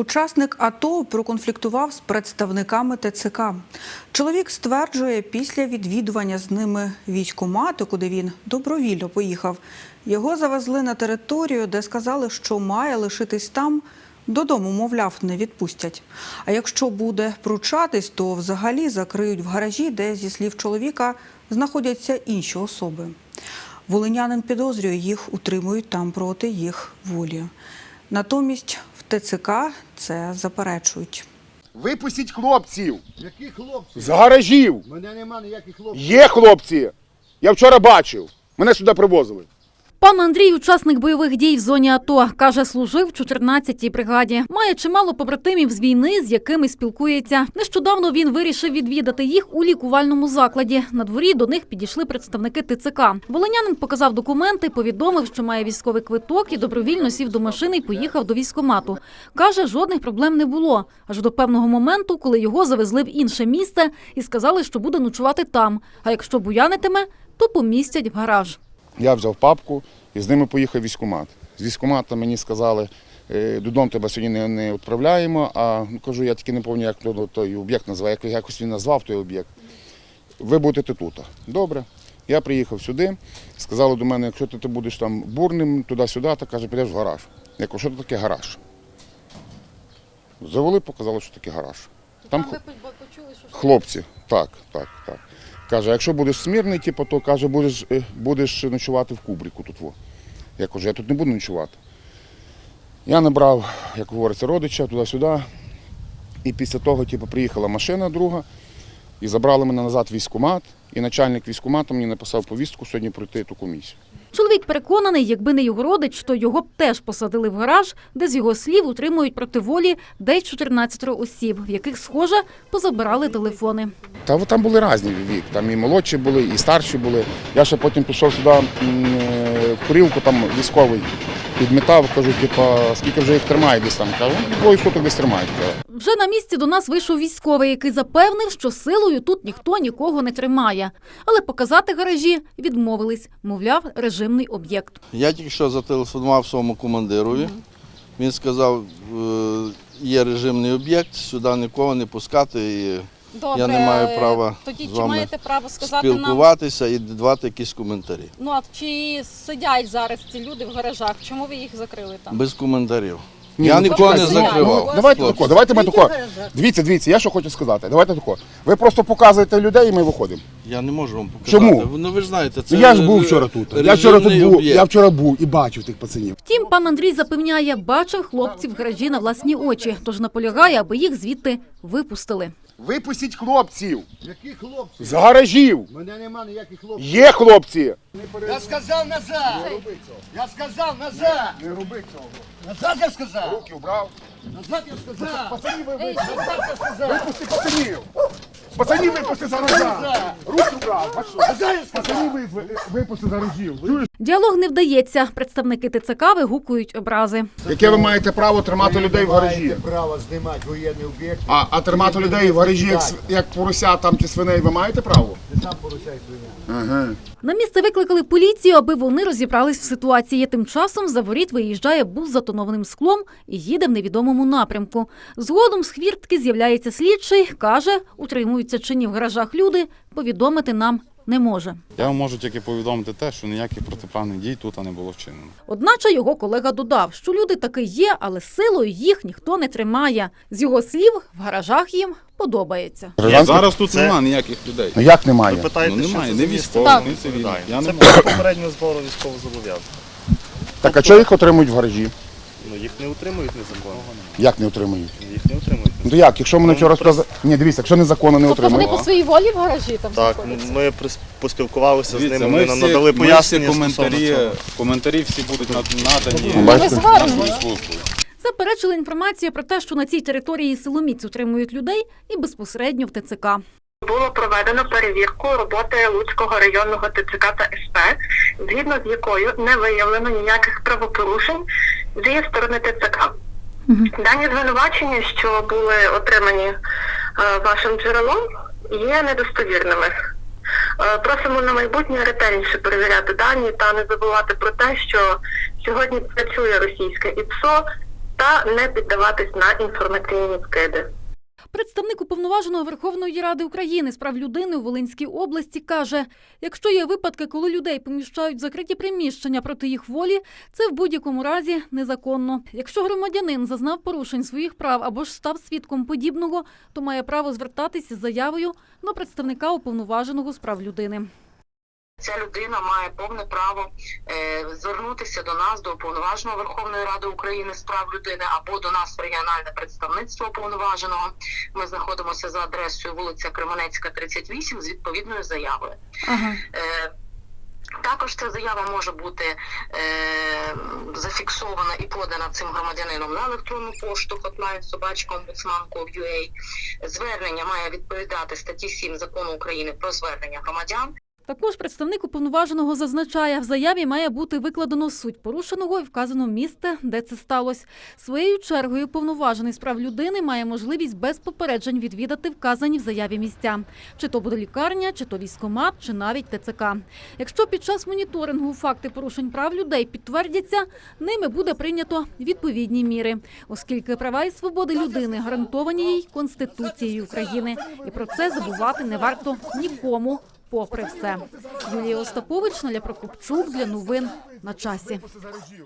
Учасник АТО проконфліктував з представниками ТЦК. Чоловік стверджує, після відвідування з ними військкомату, куди він добровільно поїхав, його завезли на територію, де сказали, що має лишитись там. Додому, мовляв, не відпустять. А якщо буде пручатись, то взагалі закриють в гаражі, де, зі слів чоловіка, знаходяться інші особи. Волинянин підозрює, їх утримують там проти їх волі. Натомість ТЦК це заперечують. Випустіть хлопців Які хлопці? з гаражів. Мене нема ніяких хлопців. Є хлопці. Я вчора бачив. Мене сюди привозили. Пан Андрій, учасник бойових дій в зоні АТО, каже, служив в 14-й бригаді. Має чимало побратимів з війни, з якими спілкується. Нещодавно він вирішив відвідати їх у лікувальному закладі. На дворі до них підійшли представники ТЦК. Волинянин показав документи, повідомив, що має військовий квиток і добровільно сів до машини і поїхав до військкомату. Каже, жодних проблем не було. Аж до певного моменту, коли його завезли в інше місце і сказали, що буде ночувати там. А якщо буянитиме, то помістять в гараж. Я взяв папку і з ними поїхав військкомат. З військкомата мені сказали, «Е, додому тебе сьогодні не, відправляємо, а ну, кажу, я тільки не пам'ятаю, як той об'єкт називає, як якось він назвав той об'єкт. Ви будете тут. Добре. Я приїхав сюди, сказали до мене, якщо ти, ти будеш там бурним туди-сюди, то каже, підеш в гараж. Я кажу, що це таке гараж? Завели, показали, що таке гараж. Там хл- хлопці, так, так, так. Каже, якщо будеш смірний, типу, то каже, будеш, е, будеш ночувати в кубрику тут. Во. Я кажу, я тут не буду ночувати. Я набрав, як говориться, родича туди-сюди. І після того, типу, приїхала машина друга і забрали мене назад військкомат. І начальник військкомату мені написав повістку сьогодні пройти ту комісію. Чоловік переконаний, якби не його родич, то його б теж посадили в гараж, де з його слів утримують проти волі десь 14 осіб, в яких, схоже, позабирали телефони. Та там були різні вік. Там і молодші були, і старші були. Я ще потім пішов сюди е, в курілку, там військовий підмітав, кажу, типу, скільки вже їх тримає десь там. Кажу, «Ну, двоє суток десь тримають. Вже на місці до нас вийшов військовий, який запевнив, що силою тут ніхто нікого не тримає. Але показати гаражі відмовились, мовляв, режимний об'єкт. Я тільки що зателефонував своєму командирові. Він сказав, е, є режимний об'єкт, сюди нікого не пускати. І Добре, Я не маю права Тоді з чи маєте право сказати нам, спілкуватися і давати якісь коментарі. ну а чи сидять зараз ці люди в гаражах? Чому ви їх закрили там? Без коментарів. Ні, я ну, нікого не закривав. Ну, давайте тако, давайте ми тако. Дивіться, дивіться, я що хочу сказати. Давайте тако. Ви просто показуєте людей і ми виходимо. Я не можу вам показати. Чому? Ну ви ж знаєте, це Ну, я ж був вчора тут. Я вчора тут був, я вчора був і бачив тих пацанів. Втім, пан Андрій запевняє, бачив хлопців в гаражі на власні очі, тож наполягає, аби їх звідти випустили. Випустіть хлопців Які хлопці? з гаражів. Мене нема ніяких хлопців. Є хлопці. Я сказав назад! Не роби цього. Я сказав назад! Не роби цього. Назад я сказав! Руки вбрав. Назад я сказав! Пацанів ви Назад я сказав! випусти пацанів. Пацанів випусти за рожа! Я сказав! Пацанів випусти за рожів! Чуєш? Діалог не вдається. Представники ТЦК вигукують образи. Яке ви маєте право тримати людей в гаражі? право знімати воєнний об'єкт. А, а тримати людей в гаражі, як, с- як порося там чи свиней, ви маєте право? Ти сам поручай свиня. Ага. На місце викликали поліцію, аби вони розібрались в ситуації. Тим часом за воріт виїжджає бус з затонованим склом і їде в невідомому напрямку. Згодом з хвіртки з'являється слідчий, каже, утримуються чи ні в гаражах люди, повідомити нам не може. Я вам можу тільки повідомити те, що ніяких протиправних дій тут не було вчинено. Одначе його колега додав, що люди таки є, але силою їх ніхто не тримає. З його слів, в гаражах їм подобається. Зараз тут немає ніяких людей. Ну як немає? Питаєте, Ну немає, це не військових, Так. ні цивільних. Я Це не можу. попереднього збору військово зобов'язаних. Так а чого їх отримують в гаражі? Ну їх не утримують незаконно. Як не отримують? Їх не утримують. Ну то як, якщо мене Ну, вчора сказали... Ні, дивіться, якщо незаконно не Тобто вони отримують. по своїй волі в гаражі там Так, знаходяться? ми прис- поспілкувалися з ними, ми вони нам надали ми пояснення коментарі, цього. коментарі всі будуть над- надані Ну, бачите? нашою. Заперечили інформацію про те, що на цій території силоміць утримують людей і безпосередньо в ТЦК. Було проведено перевірку роботи Луцького районного ТЦК та СП, згідно з якою не виявлено ніяких правопорушень зі сторони ТЦК. Дані звинувачення, що були отримані е, вашим джерелом, є недостовірними. Е, Просимо на майбутнє ретельніше перевіряти дані та не забувати про те, що сьогодні працює російське ІПСО, та не піддаватись на інформаційні скиди. Представник уповноваженого Верховної Ради України з прав людини у Волинській області каже: якщо є випадки, коли людей поміщають в закриті приміщення проти їх волі, це в будь-якому разі незаконно. Якщо громадянин зазнав порушень своїх прав або ж став свідком подібного, то має право звертатися з заявою до представника уповноваженого з прав людини. Ця людина має повне право е, звернутися до нас, до уповноваженого Верховної Ради України з прав людини або до нас в регіональне представництво уповноваженого. Ми знаходимося за адресою вулиця Кременецька, 38, з відповідною заявою. Ага. Е, також ця заява може бути е, зафіксована і подана цим громадянином на електронну пошту hotline собачка ombudsman.gov.ua. Звернення має відповідати статті 7 закону України про звернення громадян. Також представник уповноваженого зазначає, в заяві має бути викладено суть порушеного і вказано місце, де це сталося. Своєю чергою уповноважений з прав людини має можливість без попереджень відвідати вказані в заяві місця. Чи то буде лікарня, чи то військомат, чи навіть ТЦК. Якщо під час моніторингу факти порушень прав людей підтвердяться, ними буде прийнято відповідні міри, оскільки права і свободи людини гарантовані їй Конституцією України. І про це забувати не варто нікому. Попри все, Юлія Остапович, Наля Прокопчук для новин на часі.